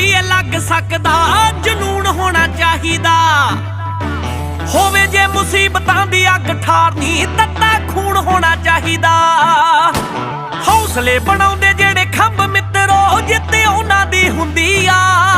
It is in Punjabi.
ਵੀ ਇਹ ਲੱਗ ਸਕਦਾ, ਜਨੂਨ ਹੋਣਾ ਚਾਹੀਦਾ। ਹੋਵੇ ਜੇ ਮੁਸੀਬਤਾਂ ਦੀ ਅੱਗ ਠਾਰਨੀ, ਤੱਤਾ ਖੂਨ ਹੋਣਾ ਚਾਹੀਦਾ। ਹੌਸਲੇ ਬਣਾਉਂਦੇ ਜਿਹੜੇ ਖੰਭ ਮਿੱਤਰੋ, ਜਿੱਤੇ ਉਹਨਾਂ ਦੀ ਹੁੰਦੀ ਆ।